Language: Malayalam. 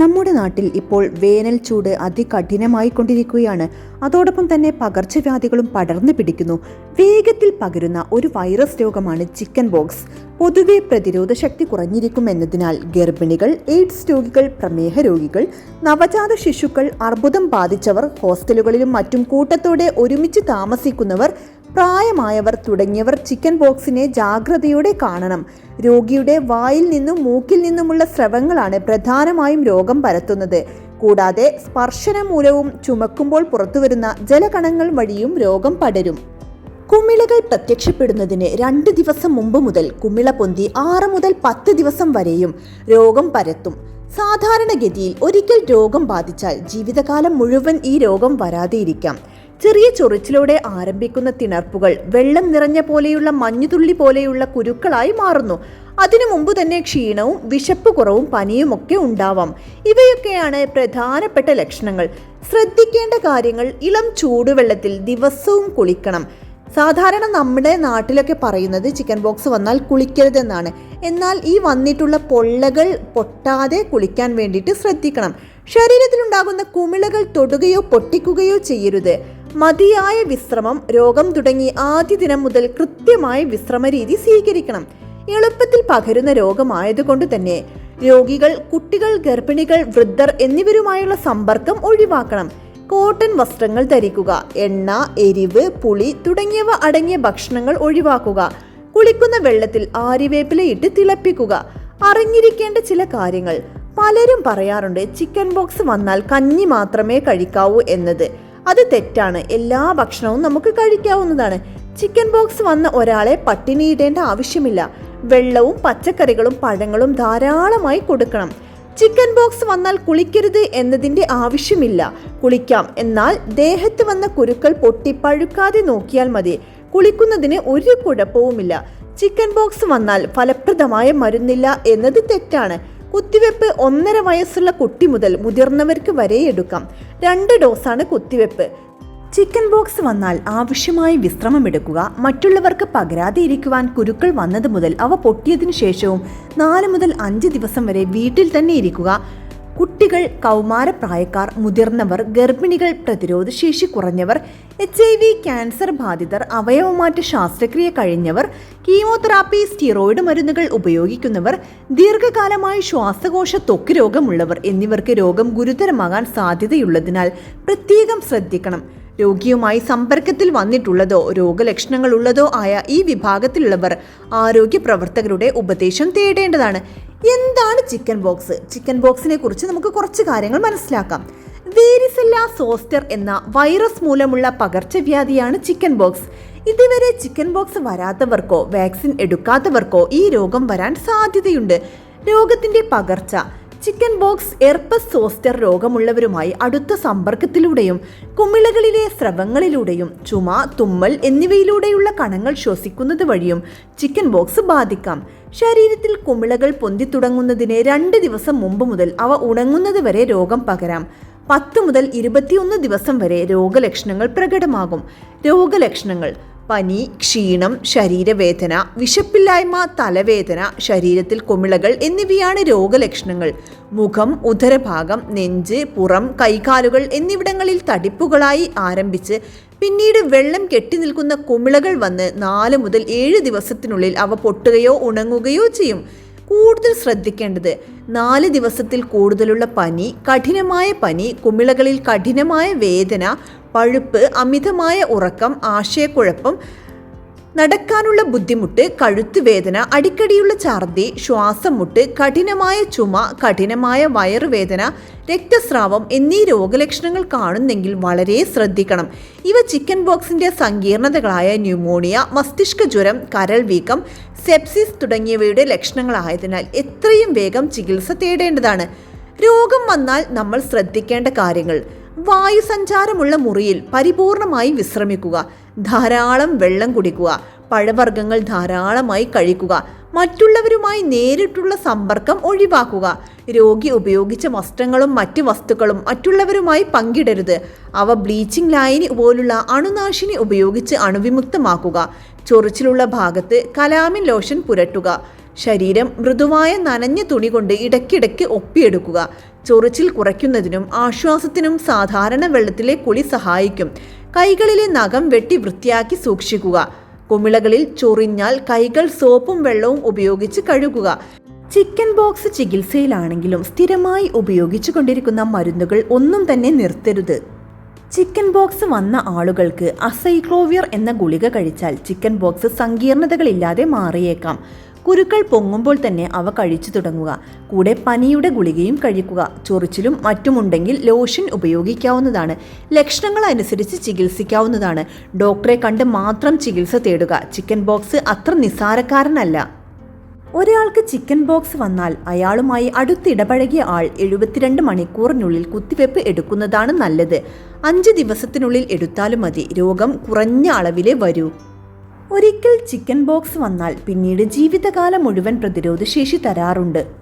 നമ്മുടെ നാട്ടിൽ ഇപ്പോൾ വേനൽ ചൂട് അതികഠിനമായി കൊണ്ടിരിക്കുകയാണ് അതോടൊപ്പം തന്നെ പകർച്ചവ്യാധികളും പടർന്നു പിടിക്കുന്നു. വേഗത്തിൽ പകരുന്ന ഒരു വൈറസ് രോഗമാണ് ചിക്കൻ ബോക്സ് പൊതുവെ പ്രതിരോധ ശക്തി കുറഞ്ഞിരിക്കുമെന്നതിനാൽ ഗർഭിണികൾ എയ്ഡ്സ് രോഗികൾ പ്രമേഹ രോഗികൾ നവജാത ശിശുക്കൾ അർബുദം ബാധിച്ചവർ ഹോസ്റ്റലുകളിലും മറ്റും കൂട്ടത്തോടെ ഒരുമിച്ച് താമസിക്കുന്നവർ പ്രായമായവർ തുടങ്ങിയവർ ചിക്കൻ ബോക്സിനെ ജാഗ്രതയോടെ കാണണം. രോഗിയുടെ വായിൽ നിന്നും മൂക്കിൽ നിന്നുമുള്ള സ്രവങ്ങളാണ് പ്രധാനമായും രോഗം പരത്തുന്നത്. കൂടാതെ സ്പർശനം മൂലവും ചുമക്കുമ്പോൾ പുറത്തുവരുന്ന ജലകണങ്ങൾ വഴിയും രോഗം പടരും. കുമിളകൾ പ്രത്യക്ഷപ്പെടുന്നതിന് രണ്ട് ദിവസം മുമ്പ് മുതൽ കുമിള പൊന്തി ആറ് മുതൽ പത്ത് ദിവസം വരെയും രോഗം പരത്തും. സാധാരണഗതിയിൽ ഒരിക്കൽ രോഗം ബാധിച്ചാൽ ജീവിതകാലം മുഴുവൻ ഈ രോഗം വരാതെയിരിക്കാം. ചെറിയ ചൊറിച്ചിലോടെ ആരംഭിക്കുന്ന തിണർപ്പുകൾ വെള്ളം നിറഞ്ഞ പോലെയുള്ള മഞ്ഞുതുള്ളി പോലെയുള്ള കുരുക്കളായി മാറുന്നു. അതിനു മുമ്പ് തന്നെ ക്ഷീണവും വിശപ്പ് കുറവും പനിയുമൊക്കെ ഉണ്ടാവാം. ഇവയൊക്കെയാണ് പ്രധാനപ്പെട്ട ലക്ഷണങ്ങൾ. ശ്രദ്ധിക്കേണ്ട കാര്യങ്ങൾ ഇളം ചൂടുവെള്ളത്തിൽ ദിവസവും കുളിക്കണം. സാധാരണ നമ്മുടെ നാട്ടിലൊക്കെ പറയുന്നത് ചിക്കൻ ബോക്സ് വന്നാൽ കുളിക്കരുതെന്നാണ്. എന്നാൽ ഈ വന്നിട്ടുള്ള പൊള്ളകൾ പൊട്ടാതെ കുളിക്കാൻ വേണ്ടിയിട്ട് ശ്രദ്ധിക്കണം. ശരീരത്തിലുണ്ടാകുന്ന കുമിളകൾ തൊടുകയോ പൊട്ടിക്കുകയോ ചെയ്യരുത്. മതിയായ വിശ്രമം രോഗം തുടങ്ങി ആദ്യ ദിനം മുതൽ കൃത്യമായ വിശ്രമ രീതി സ്വീകരിക്കണം. എളുപ്പത്തിൽ പകരുന്ന രോഗമായതുകൊണ്ട് തന്നെ രോഗികൾ കുട്ടികൾ ഗർഭിണികൾ വൃദ്ധർ എന്നിവരുമായുള്ള സമ്പർക്കം ഒഴിവാക്കണം. കോട്ടൺ വസ്ത്രങ്ങൾ ധരിക്കുക എണ്ണ എരിവ് പുളി തുടങ്ങിയവ അടങ്ങിയ ഭക്ഷണങ്ങൾ ഒഴിവാക്കുക. കുളിക്കുന്ന വെള്ളത്തിൽ ആര്യവേപ്പിലയിട്ട് തിളപ്പിക്കുക. അറിഞ്ഞിരിക്കേണ്ട ചില കാര്യങ്ങൾ. പലരും പറയാറുണ്ട് ചിക്കൻ ബോക്സ് വന്നാൽ കഞ്ഞി മാത്രമേ കഴിക്കാവൂ എന്നത്. അത് തെറ്റാണ്. എല്ലാ ഭക്ഷണവും നമുക്ക് കഴിക്കാവുന്നതാണ്. ചിക്കൻ ബോക്സ് വന്ന ഒരാളെ പട്ടിണിയിടേണ്ട ആവശ്യമില്ല. വെള്ളവും പച്ചക്കറികളും പഴങ്ങളും ധാരാളമായി കൊടുക്കണം. ചിക്കൻ ബോക്സ് വന്നാൽ കുളിക്കരുത് എന്നതിന്റെ ആവശ്യമില്ല. കുളിക്കാം. എന്നാൽ ദേഹത്ത് വന്ന കുരുക്കൾ പൊട്ടി പഴുക്കാതെ നോക്കിയാൽ മതി. കുളിക്കുന്നതിന് ഒരു കുഴപ്പവുമില്ല. ചിക്കൻ ബോക്സ് വന്നാൽ ഫലപ്രദമായ മരുന്നില്ല എന്നത് തെറ്റാണ്. കുത്തിവെപ്പ് ഒന്നര വയസ്സുള്ള കുട്ടി മുതൽ മുതിർന്നവർക്ക് വരെ എടുക്കാം. രണ്ട് ഡോസാണ് കുത്തിവെപ്പ്. ചിക്കൻ ബോക്സ് വന്നാൽ ആവശ്യമായി വിശ്രമമെടുക്കുക മറ്റുള്ളവർക്ക് പകരാതെ ഇരിക്കുവാൻ കുരുക്കൾ വന്നത് മുതൽ അവ പൊട്ടിയതിനു ശേഷവും നാല് മുതൽ അഞ്ച് ദിവസം വരെ വീട്ടിൽ തന്നെ ഇരിക്കുക. കുട്ടികൾ കൗമാരപ്രായക്കാർ മുതിർന്നവർ ഗർഭിണികൾ പ്രതിരോധശേഷി കുറഞ്ഞവർ എച്ച് ഐ വി ക്യാൻസർ ബാധിതർ അവയവമാറ്റ ശാസ്ത്രക്രിയ കഴിഞ്ഞവർ കീമോതെറാപ്പി സ്റ്റിറോയിഡ് മരുന്നുകൾ ഉപയോഗിക്കുന്നവർ ദീർഘകാലമായി ശ്വാസകോശ ത്വക്ക് രോഗമുള്ളവർ എന്നിവർക്ക് രോഗം ഗുരുതരമാകാൻ സാധ്യതയുള്ളതിനാൽ പ്രത്യേകം ശ്രദ്ധിക്കണം. രോഗിയുമായി സമ്പർക്കത്തിൽ വന്നിട്ടുള്ളതോ രോഗലക്ഷണങ്ങൾ ഉള്ളതോ ആയ ഈ വിഭാഗത്തിലുള്ളവർ ആരോഗ്യ പ്രവർത്തകരുടെ ഉപദേശം തേടേണ്ടതാണ്. എന്താണ് ചിക്കൻ ബോക്സ്? ചിക്കൻ ബോക്സിനെ കുറിച്ച് നമുക്ക് കുറച്ച് കാര്യങ്ങൾ മനസ്സിലാക്കാം. വേരിസെല്ല സോസ്റ്റർ എന്ന വൈറസ് മൂലമുള്ള പകർച്ചവ്യാധിയാണ് ചിക്കൻ ബോക്സ് ഇതുവരെ ചിക്കൻ ബോക്സ് വരാത്തവർക്കോ വാക്സിൻ എടുക്കാത്തവർക്കോ ഈ രോഗം വരാൻ സാധ്യതയുണ്ട്. രോഗത്തിന്റെ പകർച്ച. ചിക്കൻ ബോക്സ് എർപ്പസ് സോസ്റ്റർ രോഗമുള്ളവരുമായി അടുത്ത സമ്പർക്കത്തിലൂടെയും കുമിളകളിലെ സ്രവങ്ങളിലൂടെയും ചുമ തുമ്മൽ എന്നിവയിലൂടെയുള്ള കണങ്ങൾ ശ്വസിക്കുന്നത് വഴിയും ചിക്കൻ ബോക്സ് ബാധിക്കാം. ശരീരത്തിൽ കുമിളകൾ പൊന്തിത്തുടങ്ങുന്നതിന് രണ്ട് ദിവസം മുമ്പ് മുതൽ അവ ഉണങ്ങുന്നത് വരെ രോഗം പകരാം. പത്ത് മുതൽ ഇരുപത്തിയൊന്ന് ദിവസം വരെ രോഗലക്ഷണങ്ങൾ പ്രകടമാകും. രോഗലക്ഷണങ്ങൾ പനി ക്ഷീണം ശരീരവേദന വിശപ്പില്ലായ്മ തലവേദന ശരീരത്തിൽ കുമിളകൾ എന്നിവയാണ് രോഗലക്ഷണങ്ങൾ. മുഖം ഉദരഭാഗം നെഞ്ച് പുറം കൈകാലുകൾ എന്നിവിടങ്ങളിൽ തടിപ്പുകളായി ആരംഭിച്ച് പിന്നീട് വെള്ളം കെട്ടി നിൽക്കുന്ന കുമിളകൾ വന്ന് നാല് മുതൽ ഏഴ് ദിവസത്തിനുള്ളിൽ അവ പൊട്ടുകയോ ഉണങ്ങുകയോ ചെയ്യും. കൂടുതൽ ശ്രദ്ധിക്കേണ്ടത് നാല് ദിവസത്തിൽ കൂടുതലുള്ള പനി കഠിനമായ പനി കുമിളകളിൽ കഠിനമായ വേദന പഴുപ്പ് അമിതമായ ഉറക്കം ആശയക്കുഴപ്പം നടക്കാനുള്ള ബുദ്ധിമുട്ട് കഴുത്തുവേദന അടിക്കടിയുള്ള ഛർദി ശ്വാസം മുട്ട് കഠിനമായ ചുമ കഠിനമായ വയറുവേദന രക്തസ്രാവം എന്നീ രോഗലക്ഷണങ്ങൾ കാണുന്നെങ്കിൽ വളരെ ശ്രദ്ധിക്കണം. ഇവ ചിക്കൻ ബോക്സിന്റെ സങ്കീർണതകളായ ന്യൂമോണിയ മസ്തിഷ്ക ജ്വരം കരൾ വീക്കം സെപ്സിസ് തുടങ്ങിയവയുടെ ലക്ഷണങ്ങളായതിനാൽ എത്രയും വേഗം ചികിത്സ തേടേണ്ടതാണ്. രോഗം വന്നാൽ നമ്മൾ ശ്രദ്ധിക്കേണ്ട കാര്യങ്ങൾ. വായുസഞ്ചാരമുള്ള മുറിയിൽ പരിപൂർണമായി വിശ്രമിക്കുക. ധാരാളം വെള്ളം കുടിക്കുക. പഴവർഗങ്ങൾ ധാരാളമായി കഴിക്കുക. മറ്റുള്ളവരുമായി നേരിട്ടുള്ള സമ്പർക്കം ഒഴിവാക്കുക. രോഗി ഉപയോഗിച്ച വസ്ത്രങ്ങളും മറ്റ് വസ്തുക്കളും മറ്റുള്ളവരുമായി പങ്കിടരുത്. അവ ബ്ലീച്ചിംഗ് ലൈനി പോലുള്ള അണുനാശിനി ഉപയോഗിച്ച് അണുവിമുക്തമാക്കുക. ചൊറിച്ചിലുള്ള ഭാഗത്ത് കലാമിൻ ലോഷൻ പുരട്ടുക. ശരീരം മൃദുവായ നനഞ്ഞ തുണി കൊണ്ട് ഇടയ്ക്കിടയ്ക്ക് ഒപ്പിയെടുക്കുക. ചൊറിച്ചിൽ കുറയ്ക്കുന്നതിനും ആശ്വാസത്തിനും സാധാരണ വെള്ളത്തിലെ കുളി സഹായിക്കും. കൈകളിലെ നഖം വെട്ടി വൃത്തിയാക്കി സൂക്ഷിക്കുക. കുമിളകളിൽ ചൊറിഞ്ഞാൽ കൈകൾ സോപ്പും വെള്ളവും ഉപയോഗിച്ച് കഴുകുക. ചിക്കൻ ബോക്സ് ചികിത്സയിലാണെങ്കിലും സ്ഥിരമായി ഉപയോഗിച്ചു കൊണ്ടിരിക്കുന്ന മരുന്നുകൾ ഒന്നും തന്നെ നിർത്തരുത്. ചിക്കൻ ബോക്സ് വന്ന ആളുകൾക്ക് അസൈക്ലോവിയർ എന്ന ഗുളിക കഴിച്ചാൽ ചിക്കൻ ബോക്സ് സങ്കീർണതകളില്ലാതെ മാറിയേക്കാം. കുരുക്കൾ പൊങ്ങുമ്പോൾ തന്നെ അവ കഴിച്ചു തുടങ്ങുക. കൂടെ പനിയുടെ ഗുളികയും കഴിക്കുക. ചൊറിച്ചിലും മറ്റുമുണ്ടെങ്കിൽ ലോഷൻ ഉപയോഗിക്കാവുന്നതാണ്. ലക്ഷണങ്ങൾ അനുസരിച്ച് ചികിത്സിക്കാവുന്നതാണ്. ഡോക്ടറെ കണ്ട് മാത്രം ചികിത്സ തേടുക. ചിക്കൻ ബോക്സ് അത്ര നിസ്സാരക്കാരനല്ല. ഒരാൾക്ക് ചിക്കൻ ബോക്സ് വന്നാൽ അയാളുമായി അടുത്തിടപഴകിയ ആൾ എഴുപത്തിരണ്ട് മണിക്കൂറിനുള്ളിൽ കുത്തിവെപ്പ് എടുക്കുന്നതാണ് നല്ലത്. അഞ്ച് ദിവസത്തിനുള്ളിൽ എടുത്താലും മതി. രോഗം കുറഞ്ഞ അളവിലേ വരൂ. ഒരിക്കൽ ചിക്കൻ ബോക്സ് വന്നാൽ പിന്നീട് ജീവിതകാലം മുഴുവൻ പ്രതിരോധശേഷി തരാറുണ്ട്.